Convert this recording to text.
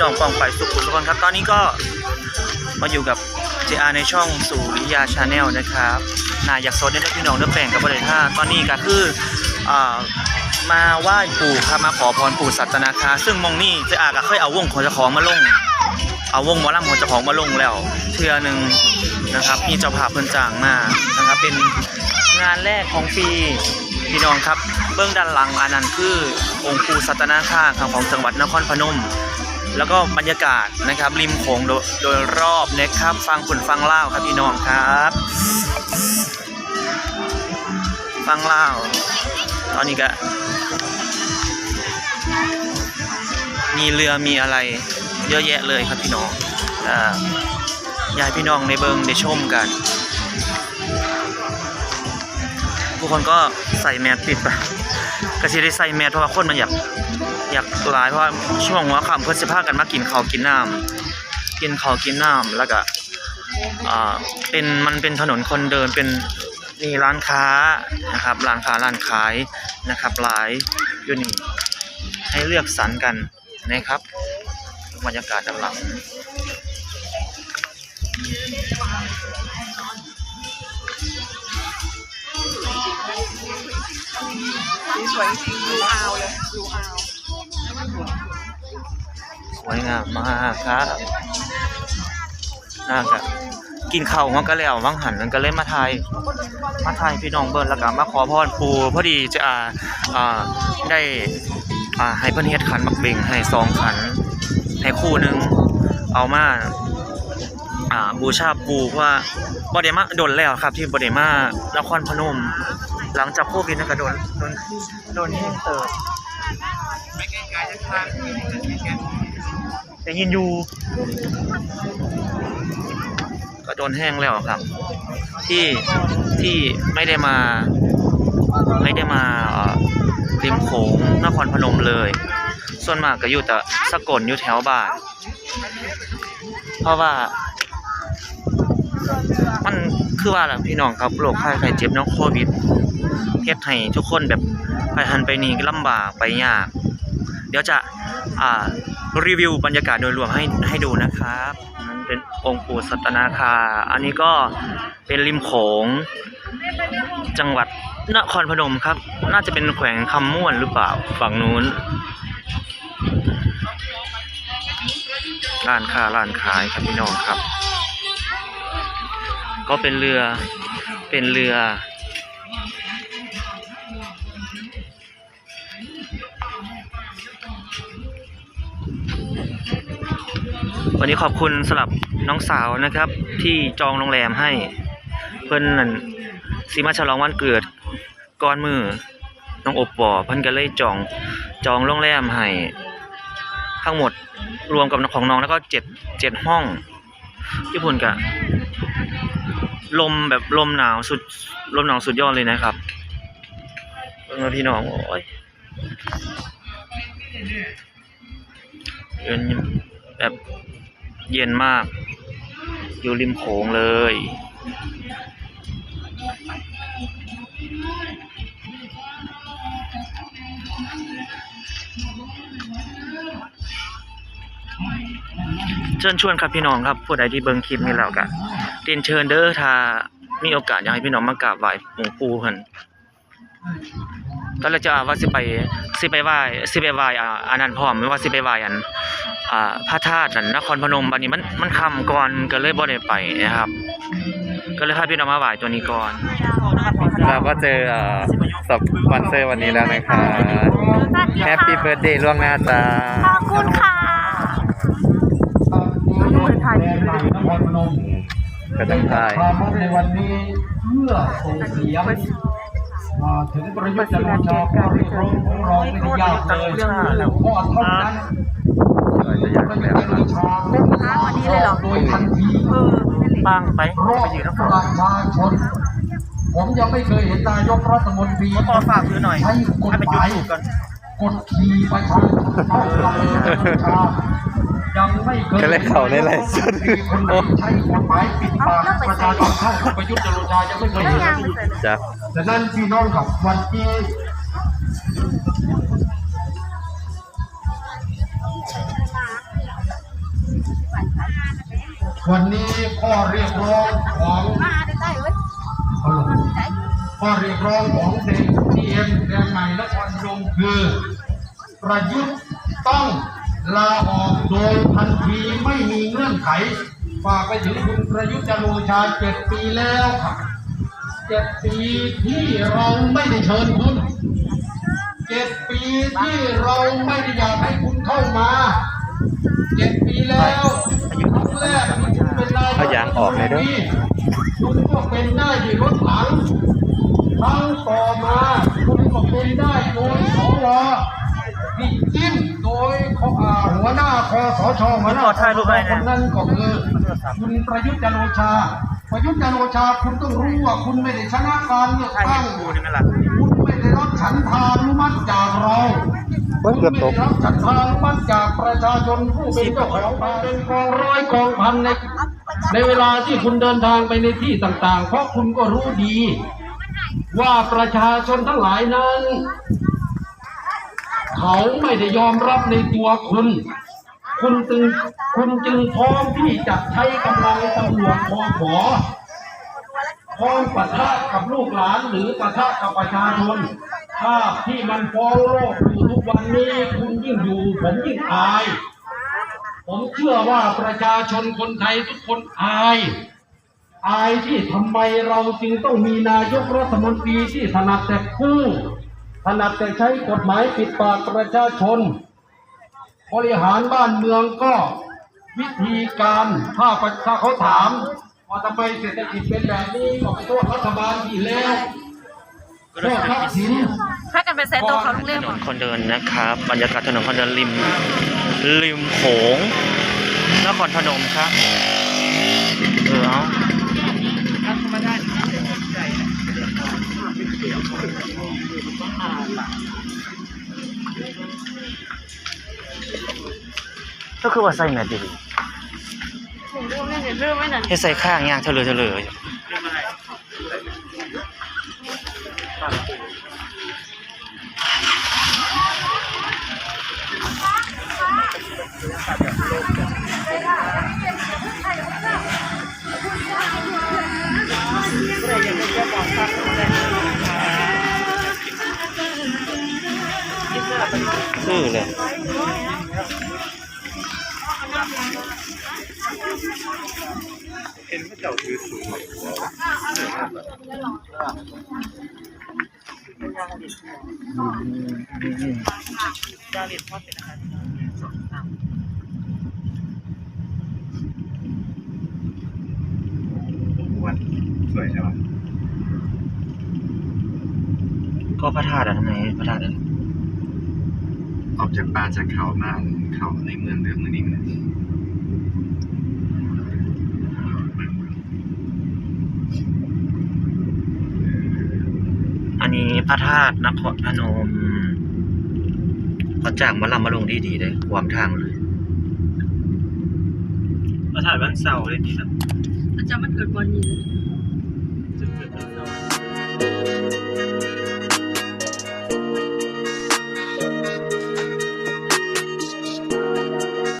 วัสดีพี่น้องปองไปสุขุมทุกคนครับ ตอนนี้ก็มาอยู่กับ JR ในช่องสุริยาชาแนลนะครับนาอยากโซนได้พี่น้องเนื้อแปลงกับบริท่าตอนนี้ก็คืออ่ามาไหว้ปู่ครับมาขอพรปู่สัตนาคา ซึ่งมองนี่ JR ก็เคยเอาวงของเจ้าของมาลง เอาวงหมอลำของเจ้าของมาลงแล้วเทื่อหนึ่งนะครับมีเจ้าภาพเพิ่นจ้างมานะครับเป็นงานแรกของปีพี่น้องครับ เบื้องด้านหลังอันนั้นคือองค์ปู่สัตนาคาของจังหวัดนครพนม แล้วก็บรรยากาศนะครับ ริมโขงโดยโดยรอบนะครับ ฟังฝุ่นฟังเล่าครับพี่น้องครับ ฟังเล่าตอนนี้ก็มีเรือมีอะไรเยอะแยะเลยครับพี่น้องอ่ายายพี่น้องในเบิงในชมกัน ทุกคนก็ใส่แมสปิดไปกระชิได้ใส่แมสเพราะว่าคนมันอยากอยากหลายเพราะว่าช่วงหัวค่ำเพื่อนสิพากันมากินข้าวกินน้ำกินข้าวกินน้ำแล้วก็อ่าเป็นมันเป็นถนนคนเดินเป็นนี่ร้านค้านะครับร้านค้าร้านขายนะครับหลายอยู่นี่ให้เลือกสรรกันนะครับบรรยากาศด้านหลัง สวยจริงดูอาวเลยดูอาวสวยงามมากครับน่าจะกินข้าวมันก็แล้ววังหันมันก็เล่นมาไทายมาไทายพี่น้องเบิ้ลแล้วก็มาขอพรปูพอดีจะอ่าอ่าได้อ่าให้เพิ่นเฮ็ดขันบักเบ่งให้สองขันให้คู่หนึงเอามาอ่าบูชาปูเพราะว่าบ่ได้มาโดนแล้วครับที่บ่ได้มานครพนม หลังจากโควิดนั่นก็โดนโดนโดนแห้งเติบได้ยินอยู่ก็โดนแห้งแล้วครับ ที่ที่ไม่ได้มา ไม่ได้มาเอ่อริมโขงนครพนมเลย ส่วนมากก็อยู่แต่สกลอยู่แถวบ้าน เพราะว่ามัน คือว่าล่ะพี่น้องครับโรคไข้ไข้เจ็บน้องโควิดเฮ็ดให้ทุกคนแบบไปหันไปนี่ลำบากไปยาก เดี๋ยวจะอ่ารีวิวบรรยากาศโดยรวมให้ให้ดูนะครับนั่นเป็นองค์ปู่สัตนาคา อันนี้ก็เป็นริมโขง จังหวัดนครพนมครับ น่าจะเป็นแขวงคำม่วนหรือเปล่าฝั่งนู้นร้านค้าร้านขายครับพี่น้องครับ ก็เป็นเรือ เป็นเรือ วันนี้ขอบคุณสำหรับน้องสาวนะครับ ที่จองโรงแรมให้ เพิ่อนนั่นสีมาฉลองวันเกิดก่อนมือน้องอบปอเพิ่นก็เลยจองจองโรงแรมให้ทั้งหมดรวมกับของน้องแล้วก็เจ็ดเจ็ดห้องญี่ปุ่นกะ ลมแบบลมหนาวสุด ลมหนาวสุดยอดเลยนะครับเพื่อนพี่น้องโอ้ยเย็นแบบเย็นมาก อยู่ริมโขงเลย เชิญชวนครับพี่น้องครับ ผู้ใดที่เบิ่งคลิปนี้แล้วก็ เรียนเชิญเด้อถ้ามีโอกาสอยากให้พี่น้องมากราบไหว้หลวงปู่เพิ่นตอนแรกจะว่าสิไปสิไปไหว้สิไปไหว้อ่าอันนั้นพร้อมไม่ว่าสิไปไหว้อันอ่าพระธาตุนั่นนครพนมบัดนี้มันมันค่ำก่อนก็เลยบ่ได้ไปนะครับ ก็เลยพาพี่น้องมาไหว้ตัวนี้ก่อน เราก็เจอเอ่อสปอนเซอร์วันนี้แล้วนะคะแฮปปี้เบิร์ดเดย์ล่วงหน้าจ้าขอบคุณค่ะดูไทยก็ต้อง ทายมาในวันนี้เพื่อส่งเสียงมาถึงประยุทธ์จันทร์โอชาผู้เรียกร้องของเราไม่ได้ยากเลยเพราะเท่านั้นเราจะอยากประแบยุทบธ์จันทร์โอชาโดยทันทีเออปังไปเพราะไปยืนทั้งปสองระชาชนผมยังไม่เคยเห็นนายกรัฐมนตรีก็พอฝากซื้อหน่อยใช้กฎให้ไปหยูมายทูบกันกดขี่ประชาชนเข้ากับป ระยุทธ์จันทร์โอชายังไม่เคยก็เลยเขาในไลฟ์สดคนไหนใช้กฎหมายปิดปากประชาชนเข้ากับประยุทธ์จันทร์โอชายังไม่เคยเห็นจ้ะดังนั้นพี่น้องกับวันที่วันนี้ข้อเรียกร้องของฮัลโหลข้อเรียกร้องของเด็กทีเอ็มแรงใหม่นครพนมคือ ประยุทธ์ต้อง ลาออกโดยทันทีไม่มีเงื่อนไข ฝากไปถึงคุณประยุทธ์จันทร์โอชาเจ็ดปีแล้วครับเจ็ดปีที่เราไม่ได้เชิญคุณเจ็ดปีที่เราไม่ได้อยากให้คุณเข้ามาเจ็ดปีแล้วครั้งแรกที่คุณเป็นนายกเอายางออกเลยเด้อคุณก็เป็นได้ด้วยรถถังครั้งต่อมาคุณก็เป็นได้โดยสว ที่จิ้มโดยขอ่าหัวหน้าคอสชหัวหน้าขอถ่ายรูปหน่อยนะคนนั้นก็คือคุณประยุทธ์จันทร์โอชา ประยุทธ์จันทร์โอชาคุณต้องรู้ว่าคุณไม่ได้ชนะการเลือกถ่ายตั้เห็งนกูนี่ไหมล่ะคุณไม่ได้รับฉันทานุมัติจากเราเฮ้ยเกือบตกคุณไม่ได้รับฉันทานุมัติจากประชาชนผู้เป็นเจ้าของบ้านเป็นกองร้อยกองพันในในเวลาที่คุณเดินทางไปในที่ต่างๆ เพราะคุณก็รู้ดี ว่าประชาชนทั้งหลายนั้น เขาไม่ได้ยอมรับในตัวคุณ คุณจึงคุณจึงพร้อมที่จะใช้กำลังตำรวจพอขอพร้อมปะทะกับลูกหลานหรือปะทะกับประชาชนภาพที่มันฟ้องโลกอยู่ทุกวันนี้คุณยิ่งอยู่ผมยิ่งอาย ผมเชื่อว่าประชาชนคนไทยทุกคนอาย อายที่ทำไมเราจึงต้องมีนายกรัฐมนตรีที่ถนัดแต่พูด ถนัดแต่ใช้กฎหมายปิดปากประชาชน บริหารบ้านเมืองก็วิธีการถ้าประถ้าเขาถาม ว่าทำไมเศรษฐกิจเป็นแบบนี้ก็ไปโทษรัฐบาลที่แล้วโทษทักษิณถ้ากันไปเซตตัวเขาต้องถเรียกนนนคนเดินนะครับบรรยากาศถนนคนเดินริมริมโขงนครพนมครับเออเอา ก็คือว่าใส่แมสดีผมรู้ไม่เห็นเรื่องไม่นั่นให้ใส่ข้างย่างเฉลยเฉลยชื่อเลยสวยใช่ไหมก็พระธาตุอะทำไมพระธาตุอะออกจากป่าจากเขามาเขาในเมืองเรื่องนึงนี่ นี้พระธาตุนครพนมเขาจากมาลำมาลงดีดีเลยความทางเลย พระธาตุวันเสาร์เลยดีนะอาจารย์มันเกิดวันนี้เลยุด